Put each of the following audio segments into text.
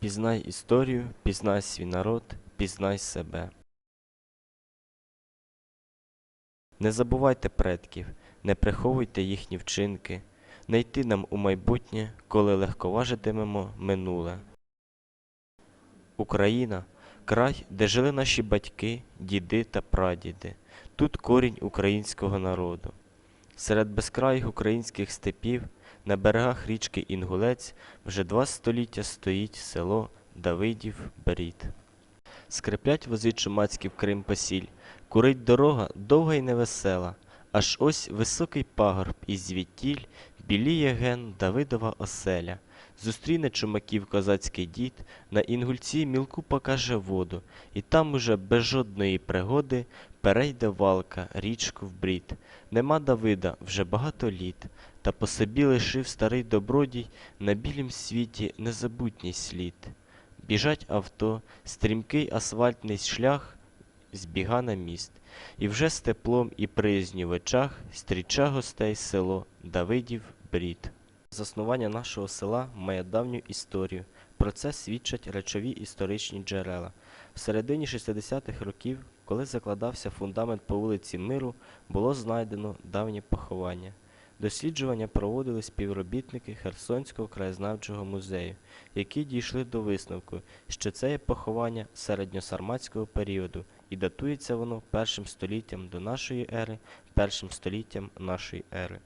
Пізнай історію, пізнай свій народ, пізнай себе. Не забувайте предків, не приховуйте їхні вчинки, не йти нам у майбутнє, коли легковажитимемо минуле. Україна край, де жили наші батьки, діди та прадіди. Тут корінь українського народу. Серед безкраїх українських степів на берегах річки Інгулець вже два століття стоїть село Давидів Брід. Скриплять вози чумацькі в Крим посіль, курить дорога довга й невесела, аж ось високий пагорб і звідтіль біліє ген Давидова оселя. Зустріне чумаків козацький дід, на інгульці мілку покаже воду, і там уже без жодної пригоди перейде валка, річку в брід. Нема Давида вже багато літ, та по собі лишив старий добродій на білім світі незабутній слід. Біжать авто, стрімкий асфальтний шлях збіга на міст, і вже з теплом і призню в очах стріча гостей село Давидів Брід. Заснування нашого села має давню історію. Про це свідчать речові історичні джерела. В середині 60-х років, коли закладався фундамент по вулиці Миру, було знайдено давнє поховання. Досліджування проводили співробітники Херсонського краєзнавчого музею, які дійшли до висновку, що це є поховання середньосарматського періоду і датується воно першим століттям до нашої ери, першим століттям нашої ери.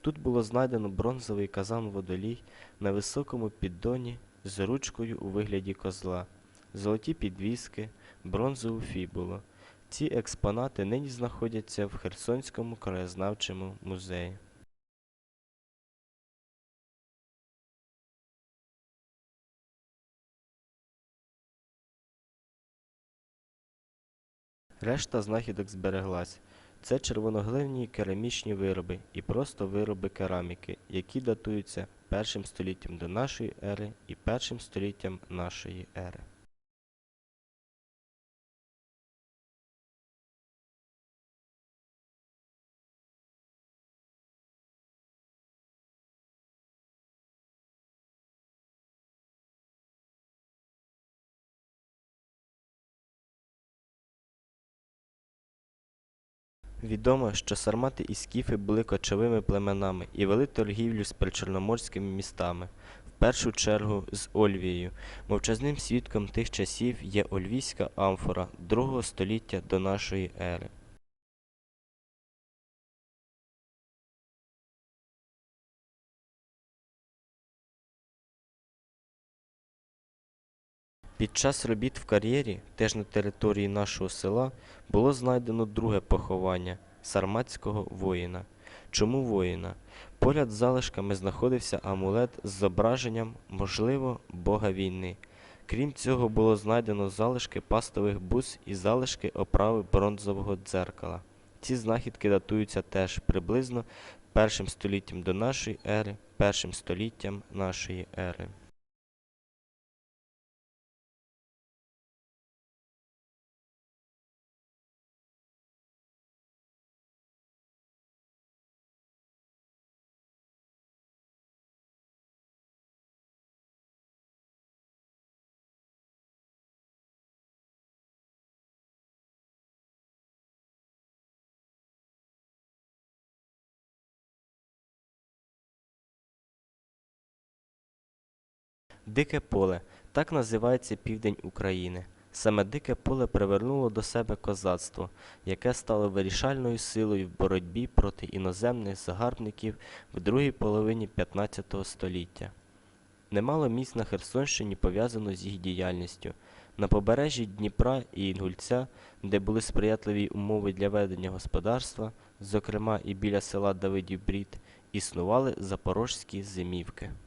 Тут було знайдено бронзовий казан водолій на високому піддоні з ручкою у вигляді козла, золоті підвіски, бронзову фібулу. Ці експонати нині знаходяться в Херсонському краєзнавчому музеї. Решта знахідок збереглась. Це червоноглинні керамічні вироби і просто вироби кераміки, які датуються першим століттям до нашої ери і першим століттям нашої ери. Відомо, що сармати і скіфи були кочовими племенами і вели торгівлю з причорноморськими містами, в першу чергу з Ольвією. Мовчазним свідком тих часів є Ольвійська амфора другого століття до нашої ери. Під час робіт в кар'єрі, теж на території нашого села, було знайдено друге поховання сарматського воїна. Чому воїна? Поряд з залишками знаходився амулет з зображенням, можливо, бога війни. Крім цього, було знайдено залишки пастових бус і залишки оправи бронзового дзеркала. Ці знахідки датуються теж приблизно першим століттям до нашої ери, першим століттям нашої ери. Дике поле так називається південь України. Саме дике поле привернуло до себе козацтво, яке стало вирішальною силою в боротьбі проти іноземних загарбників в другій половині 15 століття. Немало місць на Херсонщині пов'язано з їх діяльністю. На побережжі Дніпра і Інгульця, де були сприятливі умови для ведення господарства, зокрема і біля села Давидів Брід, існували запорожські зимівки. –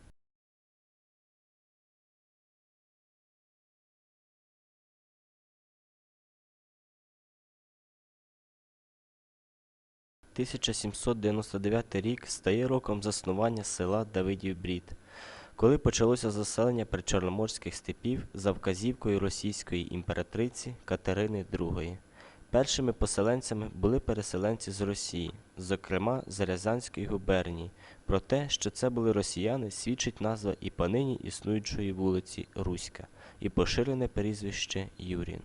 1799 рік стає роком заснування села Давидів Брід, коли почалося заселення причорноморських степів за вказівкою російської імператриці Катерини II. Першими поселенцями були переселенці з Росії, зокрема з Рязанської губернії. Про те, що це були росіяни, свідчить назва і понині існуючої вулиці Руська, і поширене прізвище Юрін.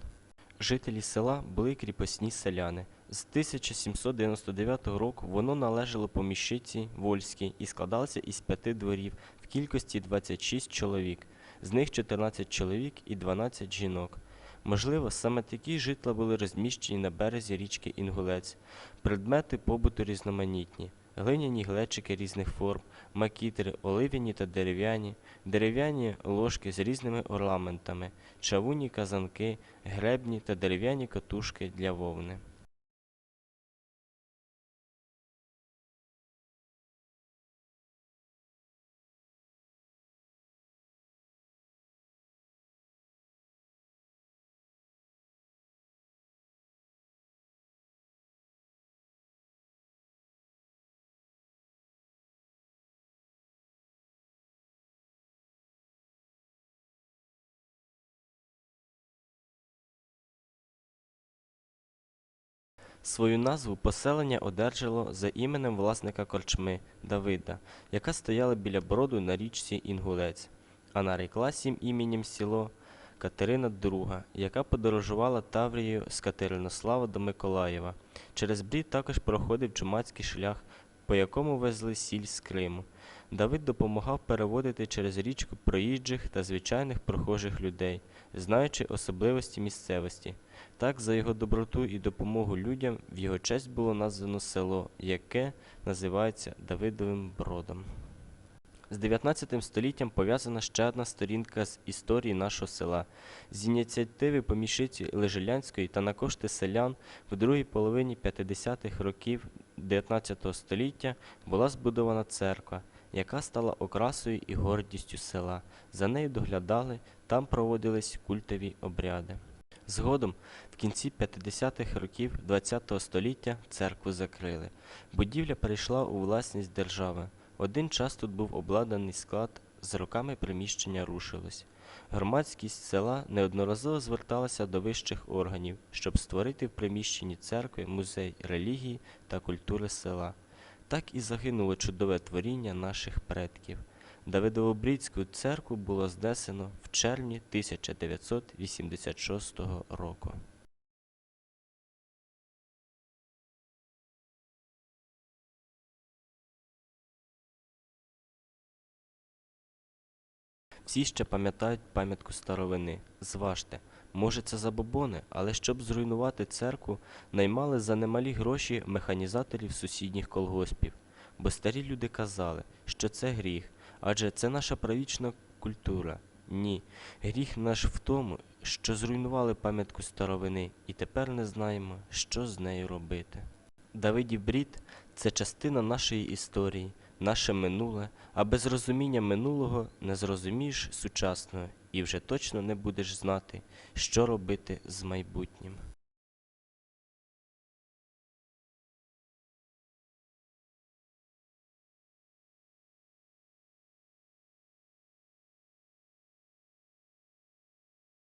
Жителі села були кріпосні селяни. З 1799 року воно належало поміщиці Вольській і складалося із п'яти дворів в кількості 26 чоловік, з них 14 чоловік і 12 жінок. Можливо, саме такі житла були розміщені на березі річки Інгулець. Предмети побуту різноманітні. Глиняні глечики різних форм, макітри, олив'яні та дерев'яні, дерев'яні ложки з різними орнаментами, чавунні казанки, гребні та дерев'яні катушки для вовни. Свою назву поселення одержало за іменем власника корчми Давида, яка стояла біля броду на річці Інгулець, а нареклась їм іменем село Катерина II, яка подорожувала Таврією з Катеринослава до Миколаєва. Через брід також проходив чумацький шлях, по якому везли сіль з Криму. Давид допомагав переводити через річку проїжджих та звичайних прохожих людей, знаючи особливості місцевості. Так, за його доброту і допомогу людям в його честь було названо село, яке називається Давидовим Бродом. З 19 століттям пов'язана ще одна сторінка з історії нашого села. З ініціативи поміщиці Лежелянської та на кошти селян в другій половині 50-х років 19 століття була збудована церква, яка стала окрасою і гордістю села. За нею доглядали, там проводились культові обряди. Згодом, в кінці 50-х років ХХ століття церкву закрили. Будівля перейшла у власність держави. Один час тут був обладнаний склад, з роками приміщення рушилось. Громадськість села неодноразово зверталася до вищих органів, щоб створити в приміщенні церкви музей релігії та культури села. Так і загинуло чудове творіння наших предків. Давидово-Брідську церкву було знесено в червні 1986 року. Всі ще пам'ятають пам'ятку старовини. Зважте, може це забобони, але щоб зруйнувати церкву, наймали за немалі гроші механізаторів сусідніх колгоспів. Бо старі люди казали, що це гріх, адже це наша правічна культура. Ні, гріх наш в тому, що зруйнували пам'ятку старовини, і тепер не знаємо, що з нею робити. Давидів брід це частина нашої історії, наше минуле, а без розуміння минулого не зрозумієш сучасного і вже точно не будеш знати, що робити з майбутнім.